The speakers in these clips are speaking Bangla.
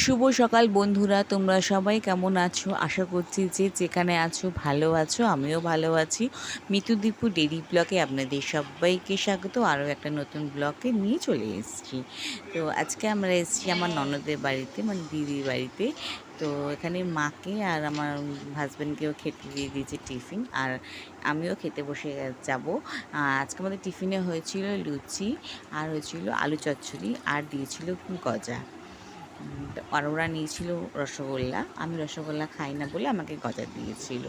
শুভ সকাল বন্ধুরা, তোমরা সবাই কেমন আছো? আশা করছি যে যেখানে আছো ভালো আছো, আমিও ভালো আছি। মিতু দীপু ডেরি ব্লকে আপনাদের সবাইকে স্বাগত। আরও একটা নতুন ব্লকে নিয়ে চলে এসেছি। তো আজকে আমরা এসেছি আমার ননদের বাড়িতে মানে দিদির বাড়িতে। তো এখানে মাকে আর আমার হাজব্যান্ডকেও খেতে দিয়ে দিয়েছে টিফিন। আর আমিও খেতে বসে যাব। আজকে আমাদের টিফিনে হয়েছিল লুচি আর হয়েছিল আলু চচ্চড়ি আর দিয়েছিল গজা। আর ওরা নিয়েছিল রসগোল্লা। আমি রসগোল্লা খাই না বলে আমাকে গজা দিয়েছিল।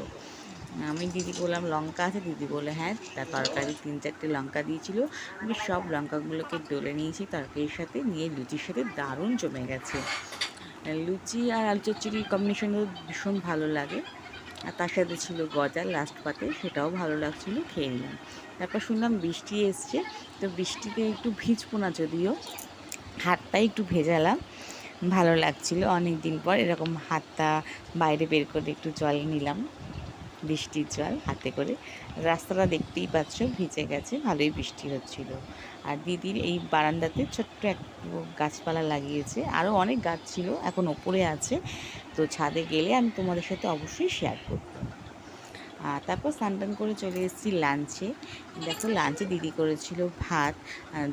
আমি দিদি বললাম, লঙ্কা আছে? দিদি বলে হ্যাঁ তার তরকারি তিন চারটে লঙ্কা দিয়েছিল। আমি সব লঙ্কাগুলোকে ডলে নিয়েছি তরকারির সাথে, নিয়ে লুচির সাথে দারুণ জমে গেছে। লুচি আর আলু চচ্চড়ির কম্বিনেশনও ভীষণ ভালো লাগে। আর তার সাথে ছিল গজা লাস্ট পাতে, সেটাও ভালো লাগছিল, খেয়ে নিলাম। তারপর শুনলাম বৃষ্টি এসছে, তো বৃষ্টিতে একটু ভিজবো না যদিও। হাতটাই একটু ভেজালাম। ভালো লাগছিল। অনেক দিন পর এরকম হাতটা বাইরে বের করে একটু জল নিলাম। বৃষ্টির জল হাতে করে। রাস্তাটা দেখতেই পাচ্ছ, ভিজে গেছে, ভালোই বৃষ্টি হচ্ছিল। আর দিদির এই বারান্দাতে ছোট্ট এক গাছপালা লাগিয়েছে। আরও অনেক গাছ ছিল, এখন ওপরে আছে। তো ছাদে গেলে আমি তোমাদের সাথে অবশ্যই শেয়ার করব। আর তারপর স্নান করে চলে এসেছি লাঞ্চে। দেখো লাঞ্চে দিদি করেছিল ভাত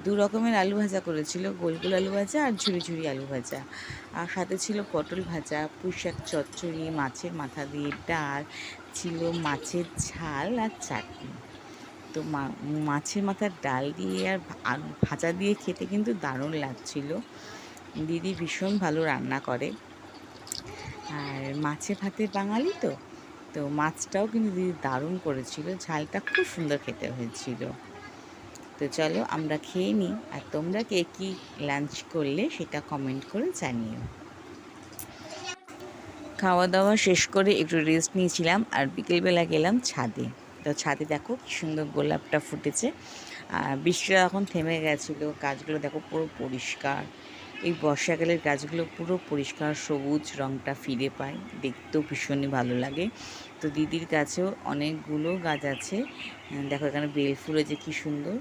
দু রকমের আলু ভাজা করেছিল গোল গোল আলু ভাজা আর ঝুড়ি ঝুড়ি আলু ভাজা। আর সাথে ছিল পটল ভাজা পুঁশাক চচ্চড়ি, মাছের মাথা দিয়ে ডাল, ছিল মাছের ঝাল আর চাটনি। তো মাছের মাথার ডাল দিয়ে আর ভাজা দিয়ে খেতে কিন্তু দারুণ লাগছিল। দিদি ভীষণ ভালো রান্না করে। আর মাছে ভাতে বাঙালি তো? তো মাছটাও কিন্তু দিদি দারুণ করেছিল। ঝালটা খুব সুন্দর খেতে হয়েছিল। তো চলো আমরা খেয়ে নিই আর তোমরা কে কী লাঞ্চ করলে সেটা কমেন্ট করে জানিও। খাওয়া দাওয়া শেষ করে একটু রেস্ট নিয়েছিলাম আর বিকেলবেলা গেলাম ছাদে। তো ছাদে দেখো কি সুন্দর গোলাপটা ফুটেছে। আর বৃষ্টিটা এখন থেমে গেছিল, গাছগুলো দেখো পুরো পরিষ্কার। এই বর্ষাকালের গাছগুলো পুরো পরিষ্কার সবুজ রঙটা ফিরে পায়। দেখতেও ভীষণই ভালো লাগে। তো দিদির কাছেও অনেকগুলো গাছ আছে। দেখো এখানে বেল ফুল যে কী সুন্দর।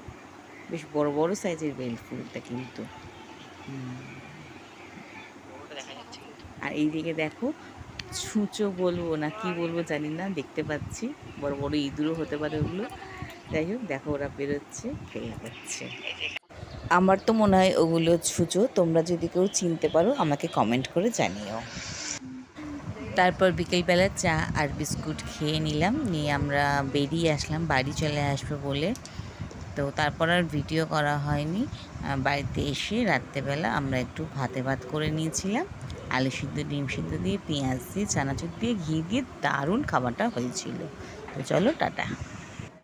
বেশ বড় বড় সাইজের বেল ফুলটা কিন্তু। আর এইদিকে দেখো ছুঁচো বলব না কি বলব জানি না, দেখতে পাচ্ছি। বড় বড় ইঁদুরও হতে পারে ওগুলো। যাই হোক, দেখো ওরা বেরোচ্ছে খেয়ে যাচ্ছে আমার তো মনে হয় ওগুলো ছুঁচো তোমরা যদি কেউ চিনতে পারো, আমাকে কমেন্ট করে জানিও। তারপর বিকেলবেলা চা আর বিস্কুট খেয়ে নিলাম, নিয়ে আমরা বেরিয়ে আসলাম, বাড়ি চলে আসব বলে। তো তারপর আর ভিডিও করা হয়নি। বাড়িতে এসে রাত্রেবেলা আমরা একটু ভাতে ভাত করে নিয়েছিলাম। আলু সিদ্ধ, ডিম সিদ্ধ দিয়ে পেঁয়াজ দিয়ে, চানাচুর দিয়ে, ঘি দিয়ে দারুণ খাবারটা হয়েছিল। তো চলো, টাটা।